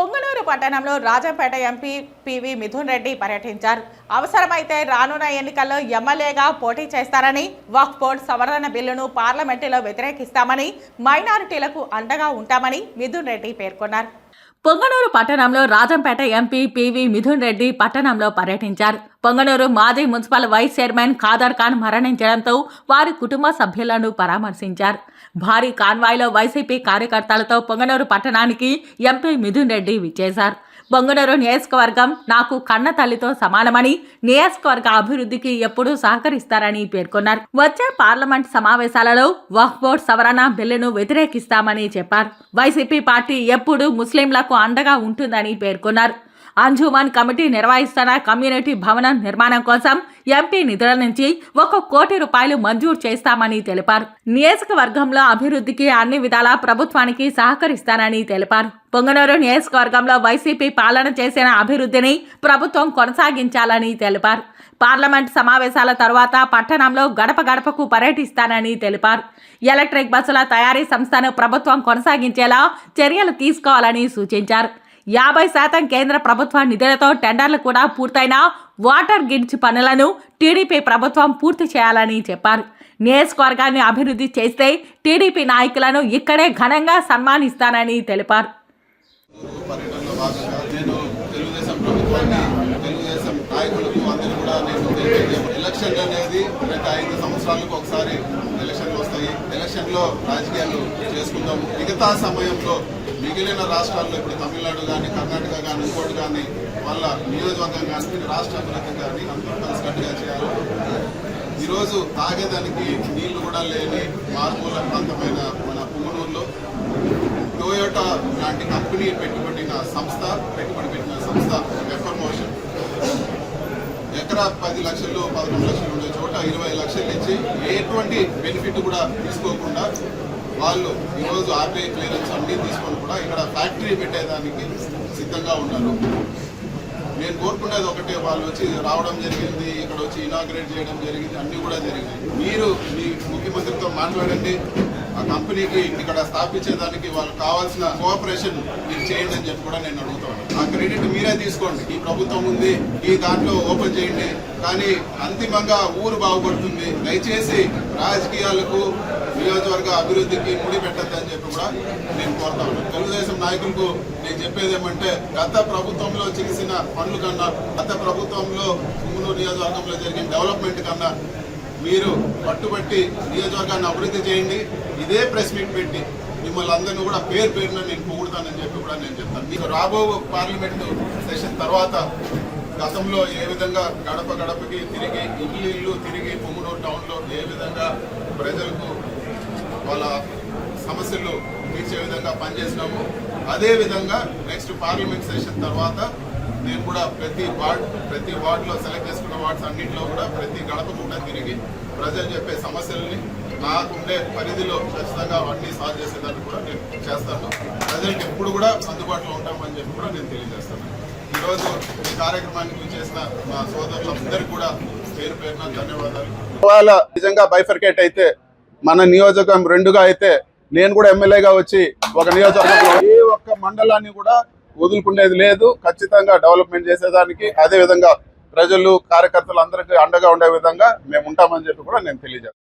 పొంగనూరు పట్టణంలో Rajampet MP PV Mithun Reddy పర్యటించారు. అవసరమైతే రానున్న ఎన్నికల్లో ఎమ్మెల్యేగా పోటీ చేస్తారని వక్ఫ్ బోర్డు సవరణ బిల్లును పార్లమెంటులో వ్యతిరేకిస్తామని మైనారిటీలకు అండగా ఉంటామని మిథున్ రెడ్డి పేర్కొన్నారు. పొంగనూరు పట్టణంలో రాజంపేట ఎంపీ పివి మిథున్ రెడ్డి పట్టణంలో పర్యటించారు. పొంగనూరు మాజీ municipal vice chairman Khadar Khan మరణించడంతో వారి కుటుంబ సభ్యులను పరామర్శించారు. భారీ కాన్వాయ్లో వైసీపీ కార్యకర్తలతో పొంగనూరు పట్టణానికి ఎంపీ మిథున్ రెడ్డి విచ్చేశారు. పొంగనూరు నియోజకవర్గం నాకు కన్న తల్లితో సమానమని నియోజకవర్గ అభివృద్ధికి ఎప్పుడూ సహకరిస్తారని పేర్కొన్నారు. వచ్చే పార్లమెంట్ సమావేశాలలో వక్ఫ్ బోర్డు సవరణ బిల్లును వ్యతిరేకిస్తామని చెప్పారు. వైసీపీ పార్టీ ఎప్పుడూ ముస్లింలకు అండగా ఉంటుందని పేర్కొన్నారు. అంజుమాన్ కమిటీ నిర్వహిస్తున్న కమ్యూనిటీ భవనం నిర్మాణం కోసం ఎంపీ నిధుల నుంచి ఒక కోటి రూపాయలు మంజూరు చేస్తామని తెలిపారు. నియోజకవర్గంలో అభివృద్ధికి అన్ని విధాలా ప్రభుత్వానికి సహకరిస్తానని తెలిపారు. పొంగనూరు నియోజకవర్గంలో వైసీపీ పాలన చేసిన అభివృద్ధిని ప్రభుత్వం కొనసాగించాలని తెలిపారు. పార్లమెంట్ సమావేశాల తర్వాత పట్టణంలో గడప గడపకు పర్యటిస్తానని తెలిపారు. ఎలక్ట్రిక్ బస్సుల తయారీ సంస్థను ప్రభుత్వం కొనసాగించేలా చర్యలు తీసుకోవాలని సూచించారు. యాభై శాతం కేంద్ర ప్రభుత్వ నిధులతో టెండర్లు కూడా పూర్తయిన వాటర్ గిడ్జ్ పనులను టీడీపీ ప్రభుత్వం పూర్తి చేయాలని చెప్పారు. నియోజకవర్గాన్ని అభివృద్ధి చేస్తే టీడీపీ నాయకులను ఇక్కడే ఘనంగా సన్మానిస్తానని తెలిపారు. ఎలక్షన్ అనేది ప్రతి ఐదు సంవత్సరాలకు ఒకసారి ఎలక్షన్లు వస్తాయి. ఎలక్షన్లో రాజకీయాలు చేసుకుందాము. మిగతా సమయంలో మిగిలిన రాష్ట్రాల్లో ఇప్పుడు తమిళనాడు కానీ కర్ణాటక కానీ ఇంకోటి కానీ వాళ్ళ నియోజకవర్గం కానీ రాష్ట్ర అభివృద్ధి కానీ అందరూ కలిసికట్టుగా చేయాలి. ఈరోజు తాగేదానికి నీళ్ళు కూడా లేని మార్పుల ప్రాంతమైన మన పుంగనూరులో టొయోటా లాంటి కంపెనీ పెట్టుబడిన సంస్థ పెట్టుబడి పెట్టిన సంస్థ ఎఫర్మోషన్ ఎకరా పది లక్షలు పదకొండు లక్షలు ఉండే చోట ఇరవై లక్షలు ఇచ్చి ఎటువంటి బెనిఫిట్ కూడా తీసుకోకుండా వాళ్ళు ఈరోజు ఆర్బీఐ క్లియరెన్స్ అన్ని తీసుకొని కూడా ఇక్కడ ఫ్యాక్టరీ పెట్టేదానికి సిద్ధంగా ఉన్నారు. నేను కోరుకునేది ఒకటే వాళ్ళు వచ్చి రావడం జరిగింది ఇక్కడ వచ్చి ఇనాగ్రేట్ చేయడం జరిగింది అన్నీ కూడా జరిగినాయి మీరు మీ ముఖ్యమంత్రితో మాట్లాడండి ఆ కంపెనీకి ఇక్కడ స్థాపించేదానికి వాళ్ళకి కావాల్సిన కోఆపరేషన్ మీరు చేయండి అని చెప్పి కూడా నేను అడుగుతాను ఆ క్రెడిట్ మీరే తీసుకోండి. ఈ ప్రభుత్వం ఉంది ఈ దాంట్లో ఓపెన్ చేయండి. కానీ అంతిమంగా ఊరు బాగుపడుతుంది. దయచేసి రాజకీయాలకు నియోజకవర్గ అభివృద్ధికి ముడి పెట్టద్దని చెప్పి కూడా నేను కోరుతా ఉన్నాను. తెలుగుదేశం నాయకులకు నేను చెప్పేది ఏమంటే గత ప్రభుత్వంలో చేసిన పనుల కన్నా గత ప్రభుత్వంలో కుంగునూరు నియోజకవర్గంలో జరిగిన డెవలప్మెంట్ కన్నా మీరు పట్టుబట్టి నియోజకవర్గాన్ని అభివృద్ధి చేయండి. ఇదే ప్రెస్ మీట్ పెట్టి మిమ్మల్ని అందరినీ కూడా పేరు పేరున నేను పొగుడుతానని చెప్పి కూడా నేను చెప్తాను. మీకు రాబో పార్లమెంటు సెషన్ తర్వాత గతంలో ఏ విధంగా గడప గడపకి తిరిగి ఇల్లు ఇల్లు తిరిగి పొమ్మునూరు టౌన్లో ఏ విధంగా ప్రజలకు వాళ్ళ సమస్యలు తీర్చే విధంగా పనిచేసినాము. అదేవిధంగా నెక్స్ట్ పార్లమెంట్ సెషన్ తర్వాత నేను కూడా ప్రతి వార్డ్ ప్రతి వార్డులో సెలెక్ట్ చేసుకున్న వార్డ్స్ అన్నింటిలో కూడా ప్రతి గడప కూడా తిరిగి ప్రజలు చెప్పే సమస్యల్ని నాకుండే పరిధిలో ఖచ్చితంగా అవన్నీ సాల్వ్ చేసేదాన్ని కూడా నేను చేస్తాను. ప్రజలకు ఎప్పుడు కూడా అందుబాటులో ఉంటామని చెప్పి కూడా నేను తెలియజేస్తాను. ఈరోజు ఈ కార్యక్రమానికి చేసిన మా సోదరులందరికీ కూడా పేరు పేరున ధన్యవాదాలు. ఒకవేళ నిజంగా బైఫర్కేట్ అయితే మన నియోజకవర్గం రెండుగా అయితే నేను కూడా ఎమ్మెల్యేగా వచ్చి ఒక నియోజకవర్గంలో ఏ ఒక్క మండలాన్ని కూడా వదులుకునేది లేదు. ఖచ్చితంగా డెవలప్మెంట్ చేసేదానికి అదే విధంగా ప్రజలు కార్యకర్తలు అందరికీ అండగా ఉండే విధంగా మేము ఉంటామని చెప్పి కూడా నేను తెలియజేస్తాను